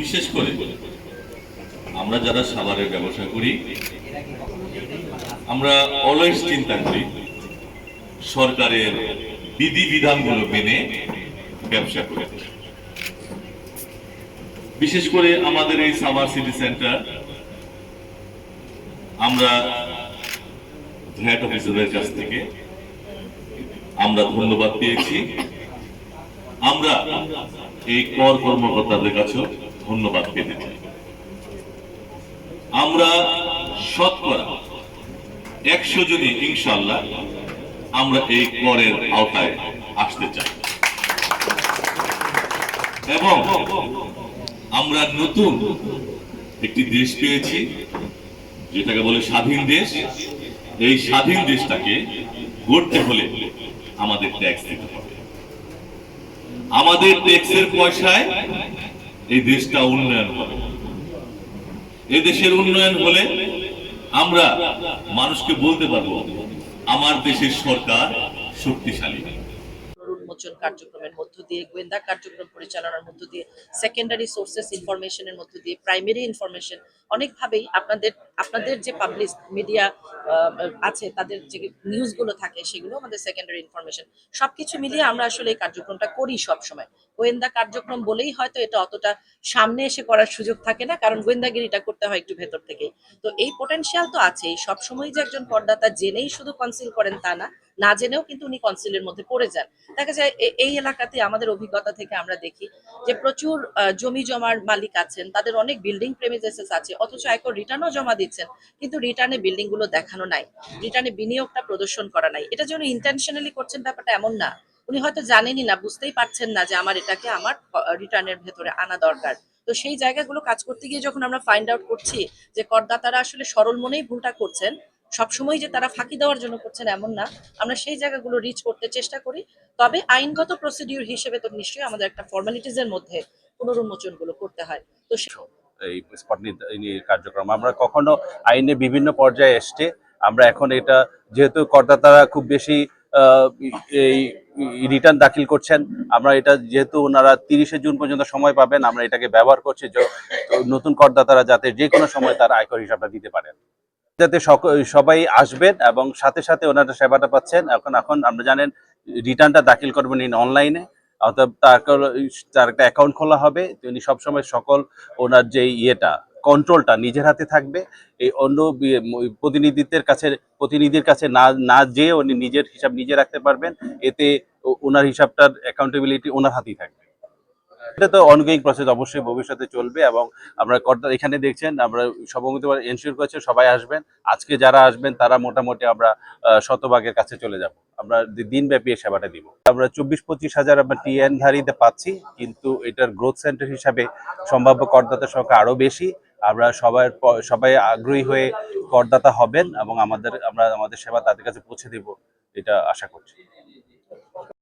বিশেষ করে আমরা যারা সাবারের ব্যবসা করি, আমরা অলওয়েজ চিন্তা করি, সরকারের বিধি বিধানগুলো মেনে ব্যবসা করে। বিশেষ করে আমাদের এই সাভার সিটি সেন্টার, আমরা ভ্যাট অফিসারদের কাছ থেকে আমরা ধন্যবাদ পেয়েছি। আমরা এই কর কর্মকর্তাদের কাছেও ধন্যবাদ পেতে চাই। আমরা শতকরা একশো জনই ইনশাল্লাহ আমরা এই করের আওতায় আসতে চাই। এবং আমরা নতুন একটি দেশ পেয়েছি, যেটাকে বলে স্বাধীন দেশ। এই স্বাধীন দেশটাকে গড়তে হলে আমাদের ট্যাক্স দিতে হবে। আমাদের ট্যাক্সের পয়সায় এই দেশটা উন্নয়ন হবে। এই দেশের উন্নয়ন হলে আমরা মানুষকে বলতে পারব, আমার দেশের সরকার শক্তিশালী। উন্মোচন কার্যক্রমের মধ্য দিয়ে, গোয়েন্দা কার্যক্রম পরিচালনার মধ্য দিয়ে সেকেন্ডারি সোর্সেস ইনফরমেশনের মধ্য দিয়ে প্রাইমারি ইনফরমেশন অনেকভাবেই আপনাদের আপনাদের যে পাবলিক মিডিয়া আছে, তাদের যে নিউজগুলো থাকে, সেগুলো আমাদের সেকেন্ডারি ইনফরমেশন সবকিছু মিলিয়ে আমরা আসলে এই কার্যক্রমটা করি সব সময় গোয়েন্দা কার্যক্রম বলেই হয়তো এটা অতটা সামনে এসে করার সুযোগ থাকে না, কারণ গোয়েন্দাগিরিটা করতে হয় একটু ভেতর থেকেই। তো এই পোটেনশিয়াল তো আছেই সবসময় যে একজন করদাতা জেনেই শুধু কনসিল করেন তা না না জেনেও কিন্তু উনি কনসিলের মধ্যে পড়ে যান। দেখা যায় এই এলাকাতে আমাদের অভিজ্ঞতা থেকে আমরা দেখি যে প্রচুর জমি জমার মালিক আছেন, তাদের অনেক বিল্ডিং প্রেমিসেস আছে, অথচ আয়কর রিটার্নও জমা দিচ্ছেন, কিন্তু রিটার্নে বিল্ডিংগুলো দেখানো নাই রিটার্নে বিনিয়োগটা প্রদর্শন করা নাই। এটা যেন ইন্টেনশনালি করছেন ব্যাপারটা এমন না। উনি হয়তো জানেনই না, বুঝতেই পারছেন না যে আমার এটাকে আমার রিটার্নের ভেতরে আনা দরকার। তো সেই জায়গাগুলো কাজ করতে গিয়ে যখন আমরা ফাইন্ড আউট করছি যে করদাতারা আসলে সরল মনেই ভুলটা করছেন সবসময় যে তারা ফাঁকি দেওয়ার জন্য করছেন এমন না। আমরা সেই জায়গাগুলো রিচ করতে চেষ্টা করি। তবে আইনগত প্রসিডিউর হিসেবে তো নিশ্চয়ই আমাদের একটা ফর্মালিটিজ এর মধ্যে পুনরুন্মোচনগুলো করতে হয়। তো এই স্পট কার্যক্রম। আমরা কখনো আইনে বিভিন্ন পর্যায়ে এসছে। আমরা এখন এটা যেহেতু করদাতারা খুব বেশি এই রিটার্ন দাখিল করছেন, আমরা এটা যেহেতু ওনারা তিরিশে জুন পর্যন্ত সময় পাবেন, আমরা এটাকে ব্যবহার করছি। নতুন করদাতারা যাতে যে কোনো সময় তার আয়কর হিসাবটা দিতে পারেন। যাতে সবাই আসবেন এবং সাথে সাথে ওনারা সেবাটা পাচ্ছেন। এখন এখন আমরা জানেন, রিটার্নটা দাখিল করবেন ইন অনলাইনে। অর্থাৎ তার একটা অ্যাকাউন্ট খোলা হবে। তিনি সবসময় সকল ওনার যে ইয়েটা কন্ট্রোলটা নিজের হাতে থাকবে। এই অন্য প্রতিনিধিত্বের কাছে, প্রতিনিধির কাছে না না যেয়ে উনি নিজের হিসাব নিজে রাখতে পারবেন। এতে ওনার হিসাবটার অ্যাকাউন্টেবিলিটি ওনার হাতেই থাকবে। এটা তো অনগোয়িং প্রসেস অবশ্যই ভবিষ্যতে চলবে এবং আমরা কর্তা এখানে দেখছেন, আমরা সবমিত এনশিওর করেছি, সবাই আসবেন। আজকে যারা আসবেন, তারা মোটামুটি আমরা শতভাগের কাছে চলে যাব। আমরা দিনব্যাপী এই সেবাটা দিব। আমরা চব্বিশ পঁচিশ হাজার আমরা টিএন ধারীতে পাচ্ছি, কিন্তু এটার গ্রোথ সেন্টার হিসাবে সম্ভাব্য করদাতার সংখ্যা আরও বেশি। আমরা সবার সবাই আগ্রহী হয়ে করদাতা হবেন এবং আমাদের, আমরা আমাদের সেবা তাদের কাছে পৌঁছে দেব, এটা আশা করছি।